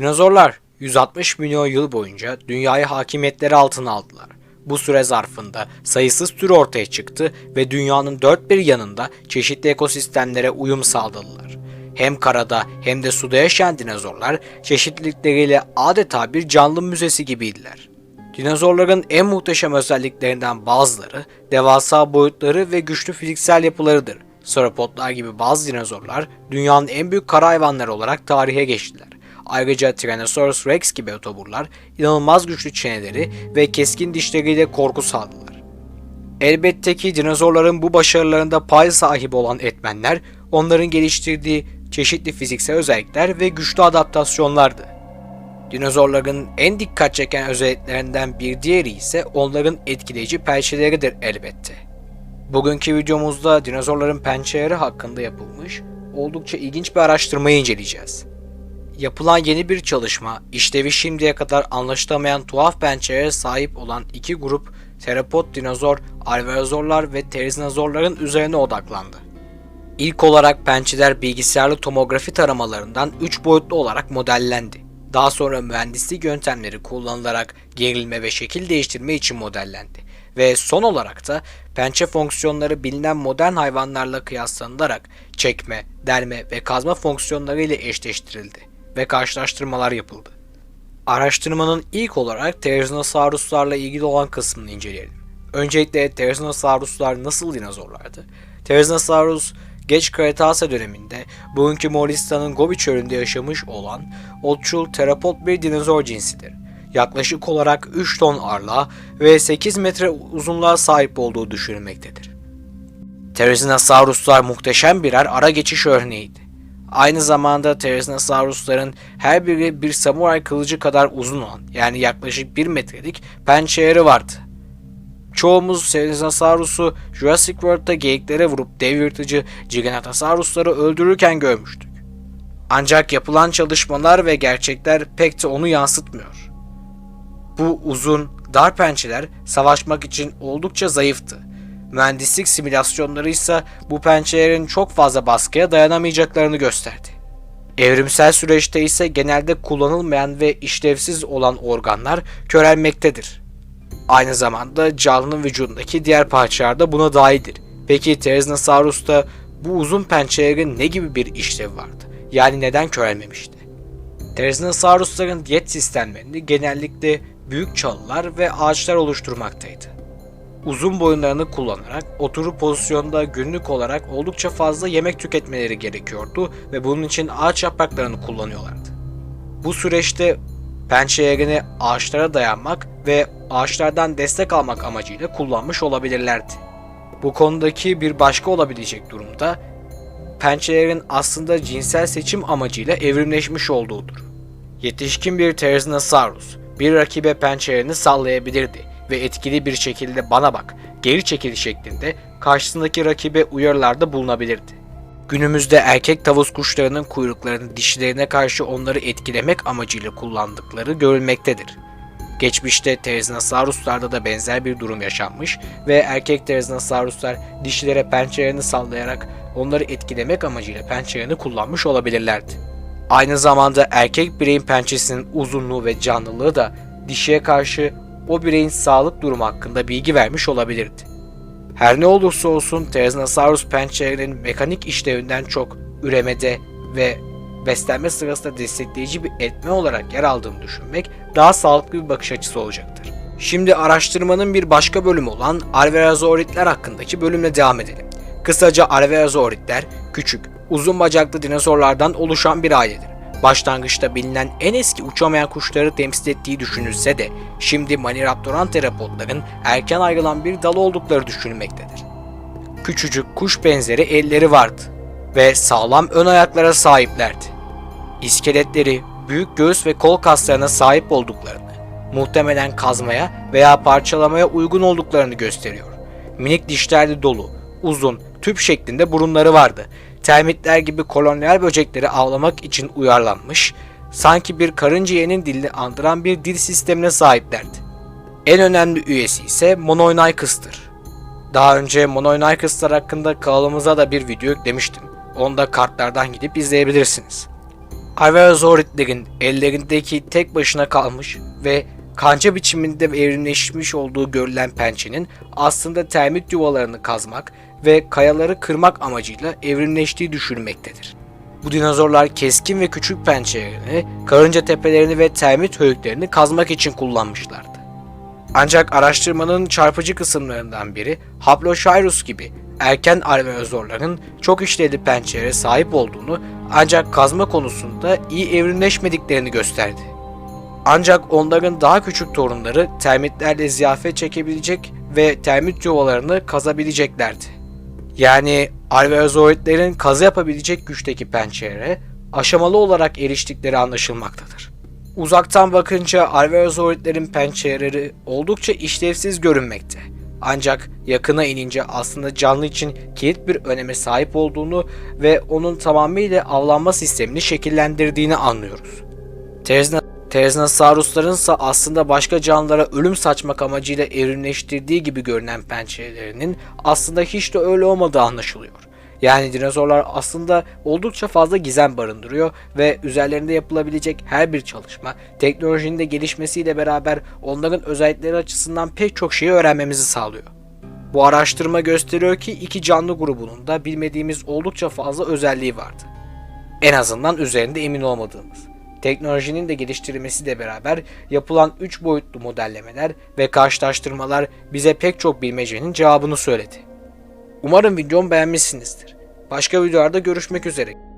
Dinozorlar 160 milyon yıl boyunca dünyayı hakimiyetleri altına aldılar. Bu süre zarfında sayısız tür ortaya çıktı ve dünyanın dört bir yanında çeşitli ekosistemlere uyum sağladılar. Hem karada hem de suda yaşayan dinozorlar çeşitlilikleriyle adeta bir canlı müzesi gibiydiler. Dinozorların en muhteşem özelliklerinden bazıları devasa boyutları ve güçlü fiziksel yapılarıdır. Sauropodlar gibi bazı dinozorlar dünyanın en büyük kara hayvanları olarak tarihe geçtiler. Ayrıca Tyrannosaurus rex gibi otoburlar inanılmaz güçlü çeneleri ve keskin dişleriyle korku saldılar. Elbette ki dinozorların bu başarılarında pay sahibi olan etmenler onların geliştirdiği çeşitli fiziksel özellikler ve güçlü adaptasyonlardı. Dinozorların en dikkat çeken özelliklerinden bir diğeri ise onların etkileyici pençeleridir elbette. Bugünkü videomuzda dinozorların pençeleri hakkında yapılmış oldukça ilginç bir araştırmayı inceleyeceğiz. Yapılan yeni bir çalışma, işlevi şimdiye kadar anlaşılamayan tuhaf pençelere sahip olan iki grup terapod dinozor, alveozorlar ve terizozorların üzerine odaklandı. İlk olarak pençeler bilgisayarlı tomografi taramalarından 3 boyutlu olarak modellendi. Daha sonra mühendislik yöntemleri kullanılarak gerilme ve şekil değiştirme için modellendi. Ve son olarak da pençe fonksiyonları bilinen modern hayvanlarla kıyaslanılarak çekme, delme ve kazma fonksiyonları ile eşleştirildi ve karşılaştırmalar yapıldı. Araştırmanın ilk olarak Therizinosauruslarla ilgili olan kısmını inceleyelim. Öncelikle Therizinosauruslar nasıl dinozorlardı? Therizinosaurus geç Kretase döneminde bugünkü Moğolistan'ın Gobi çölünde yaşamış olan otçul terapod bir dinozor cinsidir. Yaklaşık olarak 3 ton ağırlığa ve 8 metre uzunluğa sahip olduğu düşünülmektedir. Therizinosauruslar muhteşem birer ara geçiş örneğiydi. Aynı zamanda Therizinosaurusların her biri bir samuray kılıcı kadar uzun olan yani yaklaşık 1 metrelik pençeleri vardı. Çoğumuz Therizinosaurus'u Jurassic World'da geyiklere vurup dev yırtıcı Giganotosaurus'ları öldürürken görmüştük. Ancak yapılan çalışmalar ve gerçekler pek de onu yansıtmıyor. Bu uzun, dar pençeler savaşmak için oldukça zayıftı. Mühendislik simülasyonları ise bu pençelerin çok fazla baskıya dayanamayacaklarını gösterdi. Evrimsel süreçte ise genelde kullanılmayan ve işlevsiz olan organlar körelmektedir. Aynı zamanda canlının vücudundaki diğer parçalar da buna dahildir. Peki Therizinosaurus'ta bu uzun pençelerin ne gibi bir işlevi vardı? Yani neden körelmemişti? Therizinosaurusların diyet sistemlerini genellikle büyük çalılar ve ağaçlar oluşturmaktaydı. Uzun boyunlarını kullanarak oturup pozisyonda günlük olarak oldukça fazla yemek tüketmeleri gerekiyordu ve bunun için ağaç yapraklarını kullanıyorlardı. Bu süreçte pençelerini ağaçlara dayanmak ve ağaçlardan destek almak amacıyla kullanmış olabilirlerdi. Bu konudaki bir başka olabilecek durumda pençelerin aslında cinsel seçim amacıyla evrimleşmiş olduğudur. Yetişkin bir Therizinosaurus bir rakibe pençelerini sallayabilirdi ve etkili bir şekilde bana bak, geri çekil şeklinde karşısındaki rakibe uyarılarda bulunabilirdi. Günümüzde erkek tavus kuşlarının kuyruklarını dişilerine karşı onları etkilemek amacıyla kullandıkları görülmektedir. Geçmişte Therizinosauruslarda da benzer bir durum yaşanmış ve erkek Therizinosauruslar dişilere pençelerini sallayarak onları etkilemek amacıyla pençelerini kullanmış olabilirlerdi. Aynı zamanda erkek bireyin pençesinin uzunluğu ve canlılığı da dişiye karşı o bireyin sağlık durumu hakkında bilgi vermiş olabilirdi. Her ne olursa olsun Therizinosaurus pençelerinin mekanik işlevinden çok üremede ve beslenme sırasında destekleyici bir etme olarak yer aldığını düşünmek daha sağlıklı bir bakış açısı olacaktır. Şimdi araştırmanın bir başka bölümü olan Alveozoritler hakkındaki bölümle devam edelim. Kısaca Alveozoritler küçük, uzun bacaklı dinozorlardan oluşan bir ailedir. Başlangıçta bilinen en eski uçamayan kuşları temsil ettiği düşünülse de şimdi Maniraptoran terapodların erken ayrılan bir dal oldukları düşünülmektedir. Küçücük kuş benzeri elleri vardı ve sağlam ön ayaklara sahiplerdi. İskeletleri büyük göğüs ve kol kaslarına sahip olduklarını, muhtemelen kazmaya veya parçalamaya uygun olduklarını gösteriyor. Minik dişlerli dolu, uzun, tüp şeklinde burunları vardı. Termitler gibi kolonyal böcekleri avlamak için uyarlanmış, sanki bir karıncayının dilini andıran bir dil sistemine sahiplerdi. En önemli üyesi ise Monoinicus'tır. Daha önce Monoinicus'lar hakkında kanalımıza da bir video yüklemiştim. Onu da kartlardan gidip izleyebilirsiniz. Alveozoritlerin ellerindeki tek başına kalmış ve kanca biçiminde evrimleşmiş olduğu görülen pençenin aslında termit yuvalarını kazmak ve kayaları kırmak amacıyla evrimleştiği düşünülmektedir. Bu dinozorlar keskin ve küçük pençelerini, karınca tepelerini ve termit höyüklerini kazmak için kullanmışlardı. Ancak araştırmanın çarpıcı kısımlarından biri Haplosaurus gibi erken alveozorların çok işlevli pençelere sahip olduğunu ancak kazma konusunda iyi evrimleşmediklerini gösterdi. Ancak onların daha küçük torunları termitlerle ziyafet çekebilecek ve termit yuvalarını kazabileceklerdi. Yani alveozoidlerin kazı yapabilecek güçteki pençelere aşamalı olarak eriştikleri anlaşılmaktadır. Uzaktan bakınca alveozoidlerin pençeleri oldukça işlevsiz görünmekte. Ancak yakına inince aslında canlı için kilit bir öneme sahip olduğunu ve onun tamamıyla avlanma sistemini şekillendirdiğini anlıyoruz. Terzna Terznosaurusların ise aslında başka canlılara ölüm saçmak amacıyla evrimleştirdiği gibi görünen pençelerinin aslında hiç de öyle olmadığı anlaşılıyor. Yani dinozorlar aslında oldukça fazla gizem barındırıyor ve üzerlerinde yapılabilecek her bir çalışma teknolojinin de gelişmesiyle beraber onların özellikleri açısından pek çok şeyi öğrenmemizi sağlıyor. Bu araştırma gösteriyor ki iki canlı grubunun da bilmediğimiz oldukça fazla özelliği vardı. En azından üzerinde emin olmadığımız. Teknolojinin de geliştirilmesiyle beraber yapılan 3 boyutlu modellemeler ve karşılaştırmalar bize pek çok bilmecenin cevabını söyledi. Umarım videomu beğenmişsinizdir. Başka videolarda görüşmek üzere.